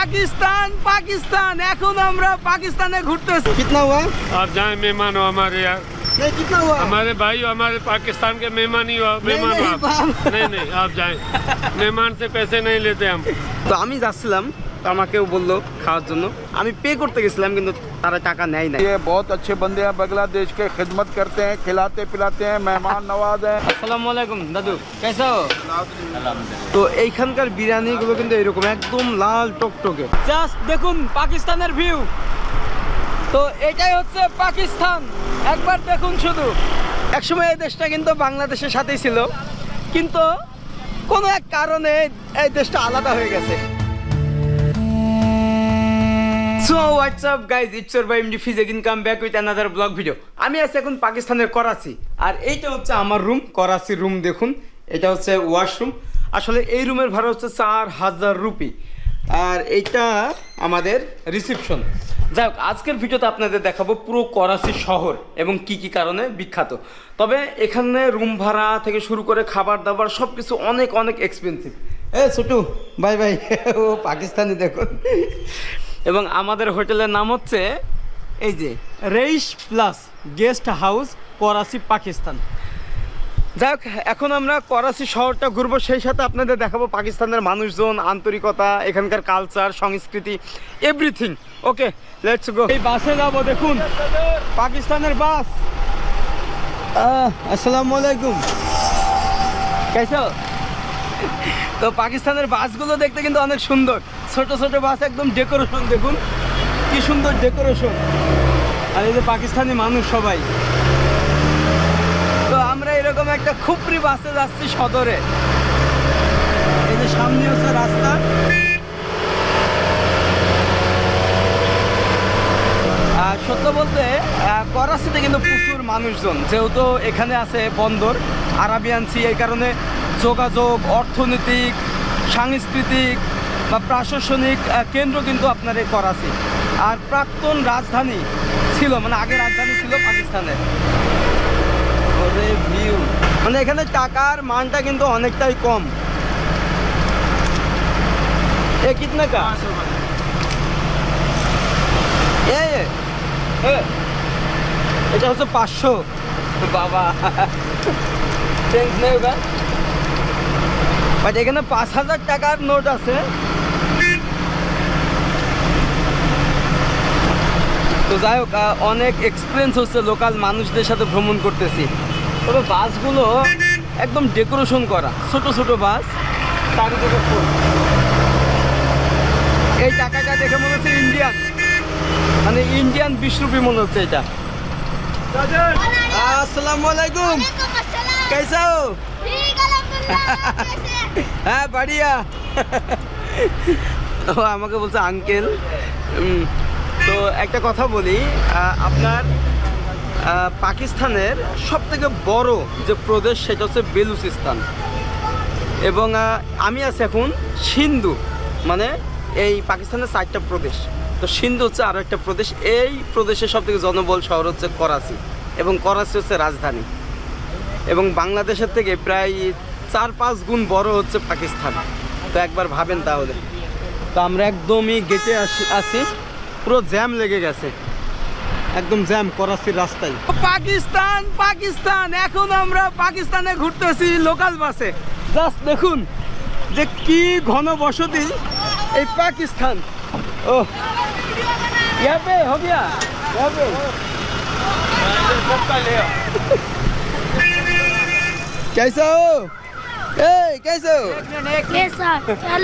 পাকিস্তান পাকিস্তান এখন আমরা পাকিস্তানে ঘুরতেছি कितना हुआ आप जाए मेहमान हो हमारे यार नहीं कितना हुआ हमारे भाई हो हमारे पाकिस्तान के मेहमान ही हो मेहमान हो नहीं, आप बाप। नहीं नहीं आप जाए मेहमान से पैसे नहीं लेते हम তো আমি যাচ্ছিলাম তো আমাকেও বললো খাওয়ার জন্য আমি পে করতে গেছিলাম কিন্তু তারা টাকা নেয় না ये बहुत अच्छे बंदे हैं बांग्लादेश के खिदमत करते हैं खिलाते पिलाते हैं मेहमान नवाज हैं আসসালামু আলাইকুম দাদু কেসা হো তো এইখানকার বিরিয়ানিগুলো কিন্তু এরকম একদম লাল টকটকে জাস্ট দেখুন পাকিস্তানের ভিউ তো এটাই হচ্ছে পাকিস্তান একবার দেখুন শুধু একসময় এই দেশটা কিন্তু বাংলাদেশের সাথেই ছিল কিন্তু কোনো এক কারণে এই দেশটা আলাদা হয়ে গেছে So what's up guys it's your boy MD Fiz again come back with another vlog video আমি আছি এখন পাকিস্তানের করাচি। আর এইটা হচ্ছে আমার রুম করাচির রুম দেখুন। এটা হচ্ছে ওয়াশরুম আসলে এই রুমের ভাড়া হচ্ছে চার হাজার রুপি। আর এইটা আমাদের রিসেপশন যাই হোক, আজকের ভিডিওতে আপনাদের দেখাবো পুরো করাচি শহর এবং কি কি কারণে বিখ্যাত। তবে এখানে রুম ভাড়া থেকে শুরু করে খাবার দাবার সব কিছু অনেক অনেক এক্সপেন্সিভ এ, ছোটু, বাই বাই। ও, পাকিস্তানি দেখুন। এবং আমাদের হোটেলের নাম হচ্ছে এই যে Rais plus guest house, Karachi, Pakistan. যাই এখন আমরা করাচি শহরটা ঘুরবো, সেই সাথে আপনাদের দেখাবো পাকিস্তানের মানুষজন, আন্তরিকতা, এখানকার কালচার সংস্কৃতি এভরিথিং ওকে লেটস গো এই বাসে যাব, দেখুন, পাকিস্তানের বাস। আসসালামু আলাইকুম। কেসে? তো পাকিস্তানের বাসগুলো দেখতে কিন্তু অনেক সুন্দর। ছোট ছোট বাস একদম ডেকোরেশন দেখুন। কি সুন্দর ডেকোরেশন আর এই যে পাকিস্তানি মানুষ সবাই। তো আমরা এরকম একটা খুপরি বাসে যাচ্ছি সদরে। এই যে সামনে হচ্ছে রাস্তা। আর সত্য বলতে করাচিতে কিন্তু প্রচুর মানুষজন, যেহেতু এখানে আছে বন্দর, আরাবিয়ান সি, এই কারণে যোগাযোগ, অর্থনৈতিক, সাংস্কৃতিক বা প্রশাসনিক কেন্দ্র কিন্তু আপনার এই করাচি আর প্রাক্তন রাজধানী ছিল মানে আগে রাজধানী ছিল পাকিস্তানের। ভিউ। মানে এখানে টাকার মানটা কিন্তু অনেকটাই কম। এ এ এটা হচ্ছে পাঁচশো। বাবা। চেঞ্জ বাট এখানে পাঁচ হাজার টাকার নোট আছে। তো যাই হোক অনেক এক্সপিরিয়েন্স হচ্ছে লোকাল মানুষদের সাথে ভ্রমণ করতেছি। তবে বাসগুলো একদম ডেকোরেশন করা ছোট ছোট বাস তার উপরে এই টাকাটা দেখে মনে হচ্ছে ইন্ডিয়ান মানে ইন্ডিয়ান বিশ্বরূপী মনে হচ্ছে এটা। আসসালামু আলাইকুম। কেসাও হ্যাঁ বাড়িয়া। ও আমাকে বলছে আঙ্কেল তো একটা কথা বলি আপনার পাকিস্তানের সব থেকে বড় যে প্রদেশ সেটা হচ্ছে বেলুচিস্তান। এবং আমি আছি এখন সিন্ধু মানে এই পাকিস্তানের চারটা প্রদেশ। তো সিন্ধু হচ্ছে আরও একটা প্রদেশ, এই প্রদেশের সব থেকে জনবল শহর হচ্ছে করাচি, এবং করাচি হচ্ছে রাজধানী। এবং বাংলাদেশের থেকে প্রায় চার পাঁচ গুণ বড় হচ্ছে পাকিস্তান। তো একবার ভাবেন তাহলে। তো আমরা একদমই গেটে আসি আছি। পুরো জ্যাম লেগে গেছে একদম জ্যাম করাচির রাস্তায় পাকিস্তান পাকিস্তান এখন আমরা পাকিস্তানে ঘুরতেছি লোকাল বাসে জাস্ট দেখুন যে কি ঘন বসতি এই পাকিস্তান ও यहाँ पे हो गया यहाँ पे कैसा हो এই कैसे हो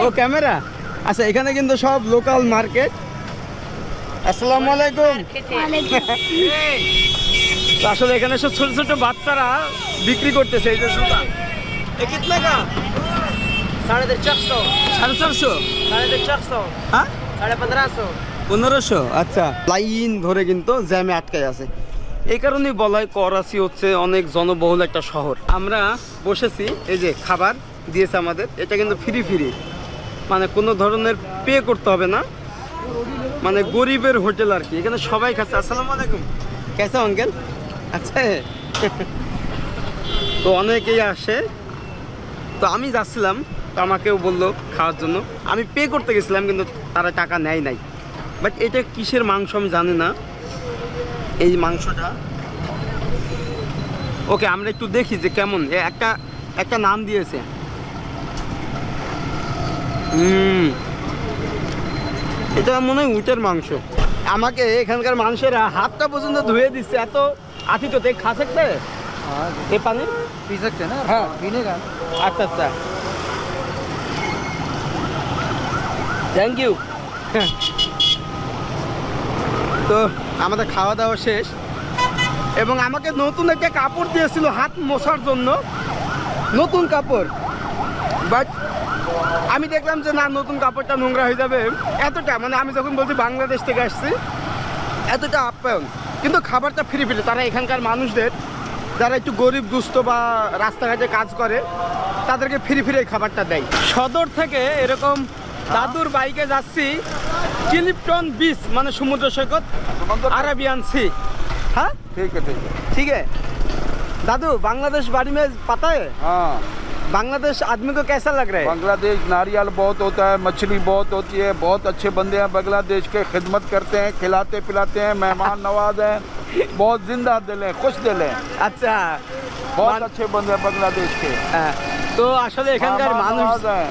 ও ক্যামেরা আচ্ছা এখানে কিন্তু সব লোকাল মার্কেট আসসালামু আলাইকুম। আসলে এখানে সব ছোট ছোট বাচ্চারা বিক্রি করতেছে এই যে সুতা। এ কিতনা কা সাড়ে চারশো। সাড়ে চারশো? চারশো। হ্যাঁ? সাড়ে পনেরোশো। পনেরোশো? আচ্ছা। লাইন ধরে কিন্তু জ্যামে আটকায় আছে। এই কারণে বলা হয় করাচি হচ্ছে অনেক জনবহুল একটা শহর। আমরা বসেছি এই যে খাবার দিয়েছে আমাদের। এটা কিন্তু ফ্রি ফ্রি। মানে কোনো ধরনের পে করতে হবে না। মানে গরিবের হোটেল আর কি। এখানে সবাই খাচ্ছে। আসসালামু আলাইকুম। কেসা অঙ্কেল আচ্ছা। তো অনেকেই আসে। তো আমি যাচ্ছিলাম তো আমাকেও বলল খাওয়ার জন্য। আমি পে করতে গেছিলাম কিন্তু তারা টাকা নেয় নাই। বাট এটা কিসের মাংস আমি জানি না। এই মাংসটা। ওকে আমরা একটু দেখি যে কেমন। একটা একটা নাম দিয়েছে। হুম। এটা মনে হয় উটের মাংস। আমাকে এখানকার মানুষেরা হাতটা পর্যন্ত ধুয়ে দিচ্ছে এত আথি তো খা সকতে এ পানি? পি না? হ্যাঁ। আচ্ছা আচ্ছা। থ্যাংক ইউ তো আমাদের খাওয়া দাওয়া শেষ। এবং আমাকে নতুন একটা কাপড় দিয়েছিল হাত মশার জন্য। নতুন কাপড়। বাট আমি দেখলাম যে না নতুন কাপড়টা নোংরা হয়ে যাবে। এতটা মানে আমি যখন বলছি বাংলাদেশ থেকে আসছি এতটা আপ্যায়ন। কিন্তু খাবারটা ফিরে ফিরে তারা এখানকার মানুষদের যারা একটু গরিব দুস্থ বা রাস্তাঘাটে কাজ করে তাদেরকে ফিরে ফিরে খাবারটা দেয়। সদর থেকে এরকম দাদুর বাইকে যাচ্ছি কিলিপটন বিচ মানে সমুদ্র সৈকত আরাবিয়ান সি। হ্যাঁ? ঠিক আছে ঠিক আছে। দাদু বাংলাদেশ বাড়ি মেয়ে পাতায় হ্যাঁ। बांग्लादेश आदमी को कैसा लग रहा है बांग्लादेश नारियल बहुत होता है मछली बहुत होती है बहुत अच्छे बंदे हैं बांग्लादेश के खिदमत करते हैं खिलाते पिलाते हैं मेहमान नवाज हैं बहुत जिंदा दिल है खुश दिल है আচ্ছা बहुत मान- अच्छे बंदे हैं बांग्लादेश के হ্যাঁ, তো আসলে এখানকার मेहमान মানুষ नवाज हैं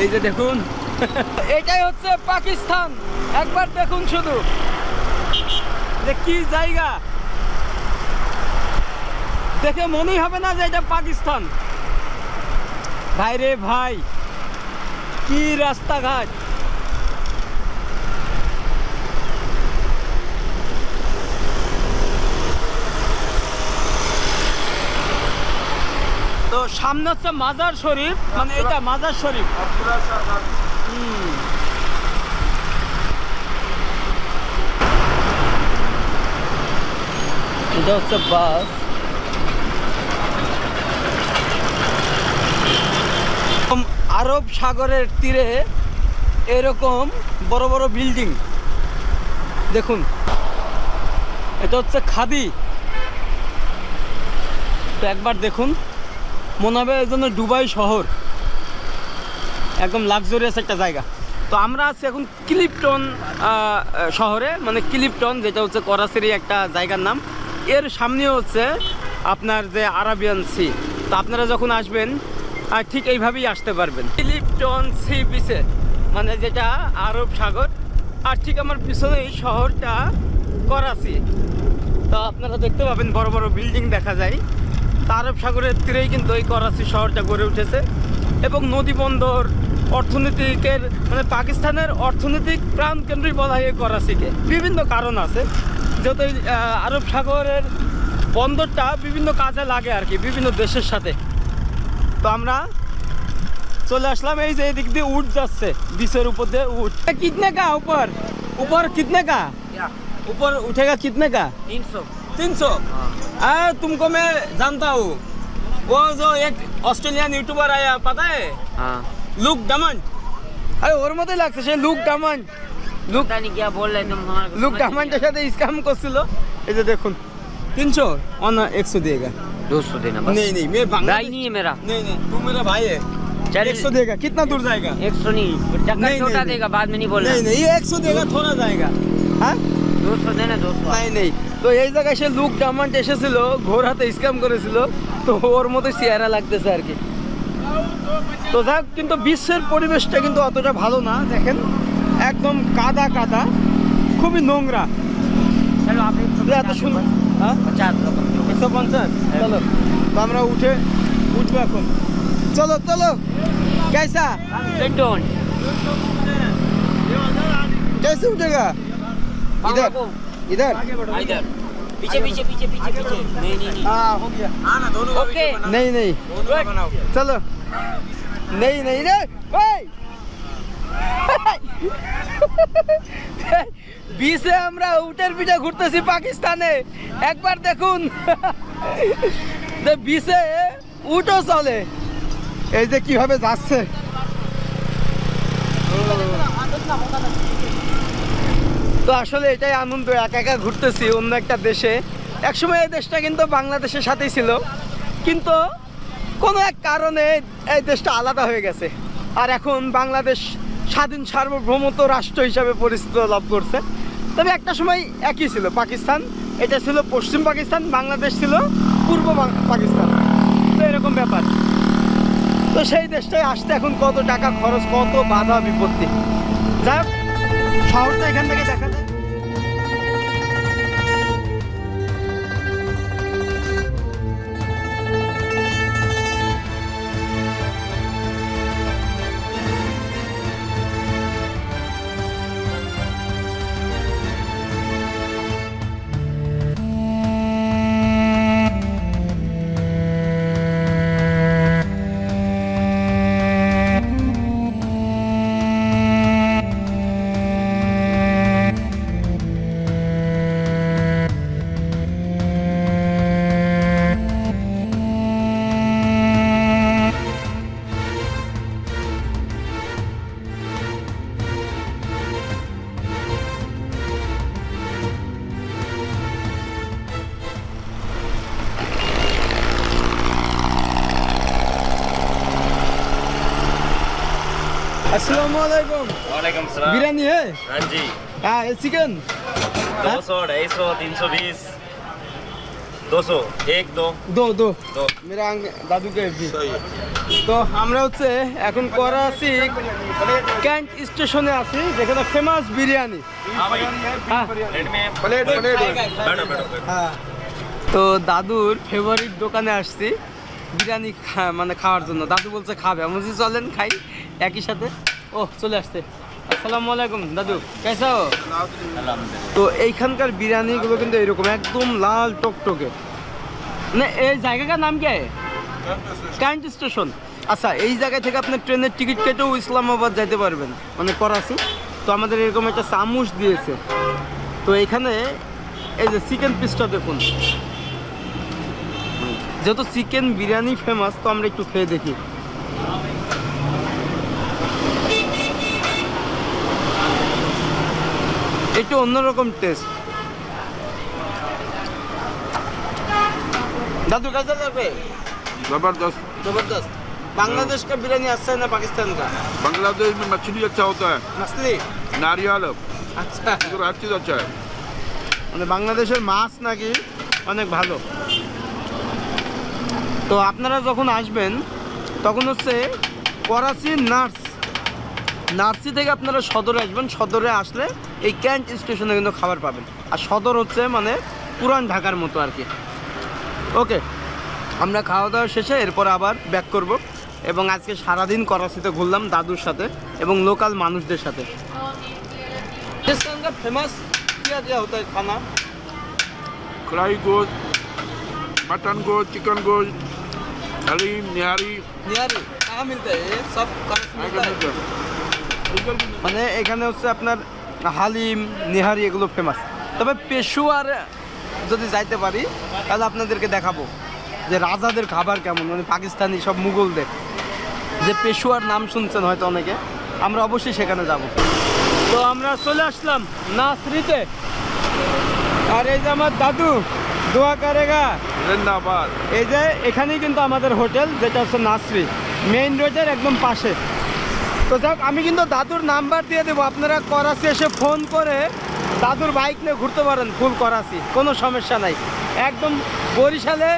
এই যে দেখুন এটাই হচ্ছে পাকিস্তান একবার দেখুন শুধু যে কি জায়গা দেখে মনেই হবে না যে এটা পাকিস্তান। ভাই রে ভাই কি রাস্তাঘাট। তো সামনে হচ্ছে মাজার শরীফ মানে এটা মাজার শরীফ। এটা হচ্ছে বাস। আরব সাগরের তীরে এরকম বড় বড় বিল্ডিং। দেখুন, এটা হচ্ছে খাদি। তো একবার দেখুন, মনে হবে এই জন্য দুবাই শহর। একদম লাক্সারিয়াস একটা জায়গা। তো আমরা আছি এখন ক্লিপটন শহরে মানে ক্লিপটন, যেটা হচ্ছে করাচির একটা জায়গার নাম। এর সামনে হচ্ছে আপনার যে আরাবিয়ান সি। তো আপনারা যখন আসবেন আহ, ঠিক এইভাবেই আসতে পারবেন। ক্লিপটন সি বিচে মানে যেটা আরব সাগর আর ঠিক আমার পিছনে এই শহরটা করাচি। তো আপনারা দেখতে পাবেন বড় বড় বিল্ডিং দেখা যায়। আরব সাগরের তীরেই কিন্তু এই করাচি শহরটা গড়ে উঠেছে। এবং নদী বন্দর অর্থনীতিকের মানে পাকিস্তানের অর্থনৈতিক প্রাণ কেন্দ্রই বলা হয় করাচিকে। বিভিন্ন কারণ আছে। যেহেতু আরব সাগরের বন্দরটা বিভিন্ন কাজে লাগে আর কি বিভিন্ন দেশের সাথে। তো আমরা চলে আসলাম এই যে এদিক দিয়ে উঠ যাচ্ছে বিচের উপর দিয়ে উঠ কিতনে কা উপর উপর কিতনে কা क्या ऊपर उठेगा कितने का तीन सौ तीन सौ अरे तुमको मैं जानता हूँ वो जो एक ऑस्ट्रेलियन यूट्यूबर आया पता है हाँ लुक डमन আরে ওর মতোই লাগছে সে লুক ডামান লুক पता नहीं क्या बोल रहे तुम हमारे को লুক समझ नहीं ডামানটার সাথে স্ক্যাম করছিল এই যে দেখুন তিনশো অন একশো দিয়েগা आया। दो सौ देना बस नहीं नहीं मैं बांग्ला भाई नहीं है मेरा नहीं नहीं तू मेरा भाई है चल एक सौ देगा कितना दूर जाएगा एक सौ नहीं चक्कर नहीं, छोटा नहीं, देगा बाद में नहीं बोलना नहीं नहीं ये एक सौ देगा थोड़ा जाएगा হ্যাঁ दो सौ देना दो सौ নাই নেই তো এই জায়গায় সে লুক ডামান্ট এসেছিল ঘোর হাতে স্ক্যাম করেছিল তো ওর মতো চেহারা লাগতেছে আর কি তো যাক কিন্তু বিশ্বের পরিবেশটা কিন্তু অতটা ভালো না দেখেন একদম কাদা কাদা খুবই নোংরা चलो आप एक सौ তো এত সুন্দর হ্যাঁ पचास रुपये একশো পঞ্চাশ চলো তো আমরা উঠে উঠবো এখন চলো চলো कैसा पेंटोन कैसे उठेगा इधर इधर इधर पीछे पीछे पीछे पीछे पीछे नहीं नहीं नहीं हाँ हो गया ओके नहीं नहीं चलो नहीं नहीं रे বিশে আমরা উটের পিঠে ঘুরতেছি পাকিস্তানে। একবার দেখুন। বিশে উটও চলে। এই যে কীভাবে যাচ্ছে? তো আসলে এটাই আনন্দ একা একা ঘুরতেছি অন্য একটা দেশে। একসময় এই দেশটা কিন্তু বাংলাদেশের সাথেই ছিল। কিন্তু কোনো এক কারণে এই দেশটা আলাদা হয়ে গেছে। আর এখন বাংলাদেশ স্বাধীন সার্বভৌমত রাষ্ট্র হিসাবে পরিচিত লাভ করছে। তবে একটা সময় একই ছিল, পাকিস্তান। এটা ছিল পশ্চিম পাকিস্তান, বাংলাদেশ ছিল পূর্ব পাকিস্তান। তো এরকম ব্যাপার। তো সেই দেশটায় আসতে এখন কত টাকা খরচ, কত বাধা বিপত্তি। যাই হোক, শহরটা এখান থেকে দেখা যায় अस्सलाम वालेकुम वालेकुम सलाम बिरयानी है हाँ जी हाँ चिकन दो सौ ढाई सौ तीन सौ बीस दो सौ एक दो দো দো दो মেরা আঙ্গ- দাদুকে भी তো আমরা হচ্ছে এখন করাচি ক্যান্ট স্টেশনে আছি যেখানে ফেমাস বিরিয়ানি हाँ भाई হ্যাঁ प्लेट में प्लेट प्लेट बैठो बैठो बैठो হ্যাঁ তো দাদুর ফেভারিট দোকানে আসছি বিরিয়ানি খা- মানে খাওয়ার জন্য দাদু বলছে খাবে আমি বলছি চলেন খাই একই সাথে? ও চলে আসছে। আসসালামু আলাইকুম দাদু কেসা? তো এইখানকার বিরিয়ানিগুলো কিন্তু এরকম একদম লাল টকটকে। না এই জায়গাটার নাম কি? ক্যান্ট স্টেশন আচ্ছা এই জায়গা থেকে আপনি ট্রেনের টিকিট কেটেও ইসলামাবাদ যেতে পারবেন মানে করাচি। তো আমাদের এরকম একটা চামুচ দিয়েছে। তো এখানে এই যে চিকেন পিসটা দেখুন। যেহেতু চিকেন বিরিয়ানি ফেমাস তো আমরা একটু খেয়ে দেখি। একটু অন্যরকম টেস্ট दादू कैसा लग रहा है जबरदस्त जबरदस्त बांग्लादेश का बिरयानी अच्छा है ना पाकिस्तान का बांग्लादेश में मछली अच्छा होता है मछली नारियल আচ্ছা इधर हर चीज़ अच्छा है মানে বাংলাদেশের মাছ নাকি অনেক ভালো তো আপনারা যখন আসবেন তখন হচ্ছে করাচি নার্স নার্সি থেকে আপনারা সদরে আসবেন সদরে আসলে এই ক্যান্ট স্টেশনে কিন্তু খাবার পাবেন আর সদর হচ্ছে মানে পুরান ঢাকার মতো আর কি ওকে আমরা খাওয়া দাওয়া শেষে এরপর আবার ব্যাক করব এবং আজকে সারাদিন করাচিতে ঘুরলাম দাদুর সাথে এবং লোকাল মানুষদের সাথে ফেমাস क्या क्या होता है खाना कढ़ाई गोश्त मटन गोश्त चिकन गोश्त हलीम निहारी निहारी कहाँ मिलता है ये सब कराची मिलता है? মানে এখানে হচ্ছে আপনার হালিম নিহারি এগুলো ফেমাস তবে পেশুয়ার যদি যাইতে পারি তাহলে আপনাদেরকে দেখাবো যে রাজাদের খাবার কেমন মানে পাকিস্তানি সব মুঘলদের। যে পেশুয়ার নাম শুনছেন হয়তো অনেকে আমরা অবশ্যই সেখানে যাব। তো আমরা চলে আসলাম নাসরিতে। আর এই যে আমার দাদু দোয়া কারেগা। জিন্দাবাদ। এই যে এখানেই কিন্তু আমাদের হোটেল যেটা হচ্ছে নাসরি। মেইন রোডের একদম পাশে। তো যাক আমি কিন্তু দাদুর নাম্বার দিয়ে দেবো। আপনারা করাচি এসে ফোন করে দাদুর বাইক নিয়ে ঘুরতে পারেন ফুল করাচি। কোনো সমস্যা নাই। একদম বরিশালে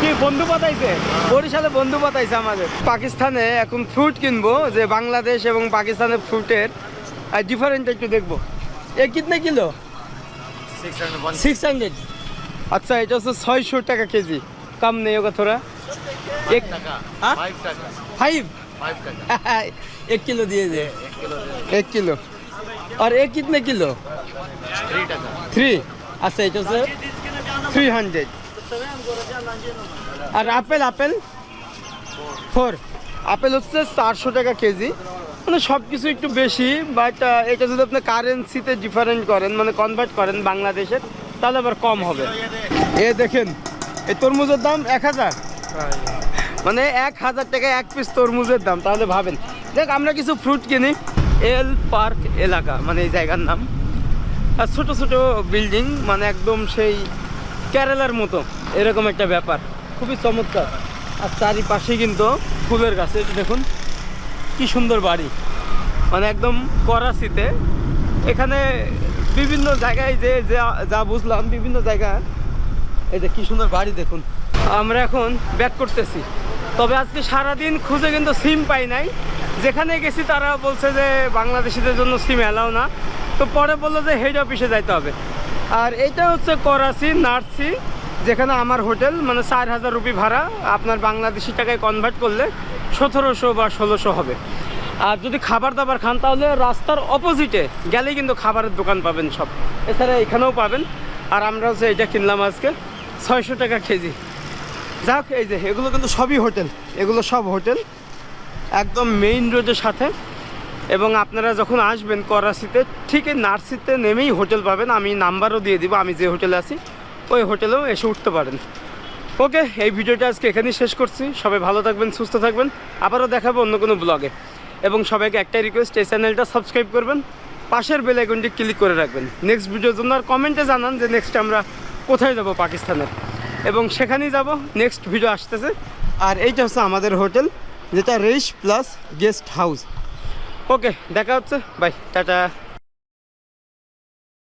কি বন্ধু পাতাইছে বরিশালে বন্ধু পাতাইছে আমাদের। পাকিস্তানে এখন ফ্রুট কিনবো যে বাংলাদেশ এবং পাকিস্তানের ফ্রুটের ডিফারেন্ট একটু দেখব। এ কিতনে কিলো? সিক্স হান্ড্রেড আচ্ছা এটা হচ্ছে ছয়শো টাকা কেজি। কম নেই ওগা থোড়া এক ফাইভ ফাইভ एक किलो दिए दे एक किलो और एक कितने किलो थ्री अच्छा এটা হচ্ছে থ্রি হান্ড্রেড আর আপেল আপেল ফোর আপেল হচ্ছে চারশো টাকা কেজি মানে সব কিছু একটু বেশি বাট এটা যদি আপনি কারেন্সিতে ডিফারেন্ট করেন মানে কনভার্ট করেন বাংলাদেশের তাহলে আবার কম হবে এ দেখেন এই তরমুজের দাম এক হাজার মানে এক হাজার টাকা এক পিস তরমুজের দাম তাহলে ভাবেন দেখ, আমরা কিছু ফ্রুট কিনি। এল পার্ক এলাকা মানে এই জায়গার নাম। আর ছোট ছোট বিল্ডিং মানে একদম সেই কেরালার মতো। এরকম একটা ব্যাপার। খুবই চমৎকার। আর চারিপাশে কিন্তু ফুলের গাছ। দেখুন, কি সুন্দর বাড়ি। মানে একদম করাচিতে। এখানে বিভিন্ন জায়গায় যে, যা- বুঝলাম, বিভিন্ন জায়গায় এই যে কি সুন্দর বাড়ি দেখুন। আমরা এখন ব্যাক করতেছি। তবে আজকে সারাদিন খুঁজে কিন্তু সিম পাই নাই। যেখানে গেছি তারা বলছে যে বাংলাদেশিদের জন্য সিম এলাও না। তো পরে বলল যে হেড অফিসে যাইতে হবে। আর এটা হচ্ছে করাচি, নার্সি, যেখানে আমার হোটেল মানে চার হাজার রুপি ভাড়া। আপনার বাংলাদেশি টাকায় কনভার্ট করলে সতেরোশো বা ষোলোশো হবে। আর যদি খাবার দাবার খান, তাহলে রাস্তার অপোজিটে গেলেই কিন্তু খাবারের দোকান পাবেন সব। এছাড়া এখানেও পাবেন। আর আমরা হচ্ছে এটা কিনলাম আজকে, ছয়শো টাকা কেজি। যাক, এই যে, এগুলো কিন্তু সবই হোটেল। এগুলো সব হোটেল। একদম মেইন রোডের সাথে। এবং আপনারা যখন আসবেন করাচিতে, ঠিক নার্সিতে নেমেই হোটেল পাবেন। আমি নাম্বারও দিয়ে দিব, আমি যে হোটেলে আছি, ওই হোটেলেও এসে উঠতে পারেন। ওকে, এই ভিডিওটা আজকে এখানেই শেষ করছি। সবাই ভালো থাকবেন, সুস্থ থাকবেন। আবারও দেখাবো অন্য কোনো ব্লগে এবং সবাইকে একটাই রিকোয়েস্ট এই চ্যানেলটা সাবস্ক্রাইব করবেন। পাশের বেল আইকনটি ক্লিক করে রাখবেন। নেক্সট ভিডিওর জন্য আর কমেন্টে জানান যে নেক্সট আমরা কোথায় যাব পাকিস্তানের এবং সেখানেই যাব নেক্সট ভিডিও আসতেছে। আর এইটা হচ্ছে আমাদের হোটেল। যেটা Rais plus guest house. Okay দেখা হচ্ছে। Bye tata.